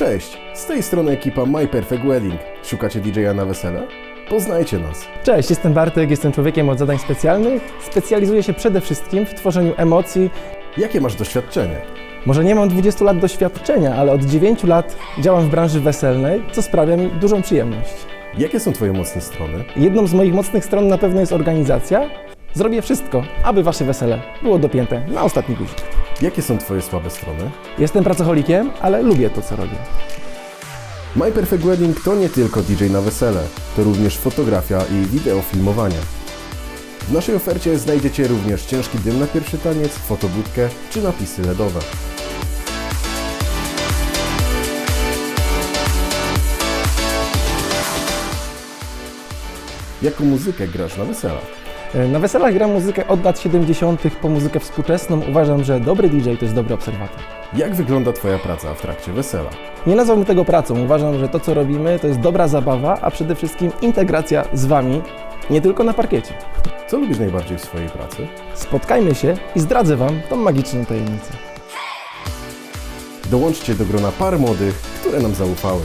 Cześć, z tej strony ekipa My Perfect Wedding. Szukacie DJ-a na wesele? Poznajcie nas. Cześć, jestem Bartek, jestem człowiekiem od zadań specjalnych. Specjalizuję się przede wszystkim w tworzeniu emocji. Jakie masz doświadczenie? Może nie mam 20 lat doświadczenia, ale od 9 lat działam w branży weselnej, co sprawia mi dużą przyjemność. Jakie są Twoje mocne strony? Jedną z moich mocnych stron na pewno jest organizacja. Zrobię wszystko, aby wasze wesele było dopięte na ostatni guzik. Jakie są Twoje słabe strony? Jestem pracocholikiem, ale lubię to, co robię. My Perfect Wedding to nie tylko DJ na wesele, to również fotografia i wideofilmowanie. W naszej ofercie znajdziecie również ciężki dym na pierwszy taniec, fotobudkę czy napisy LEDowe. Jaką muzykę grasz na weselach? E, Na weselach gram muzykę od lat 70. po muzykę współczesną. Uważam, że dobry DJ to jest dobry obserwator. Jak wygląda Twoja praca w trakcie wesela? Nie nazwałbym tego pracą. Uważam, że to, co robimy, to jest dobra zabawa, a przede wszystkim integracja z Wami, nie tylko na parkiecie. Co lubisz najbardziej w swojej pracy? Spotkajmy się i zdradzę Wam tą magiczną tajemnicę. Dołączcie do grona par młodych, które nam zaufały.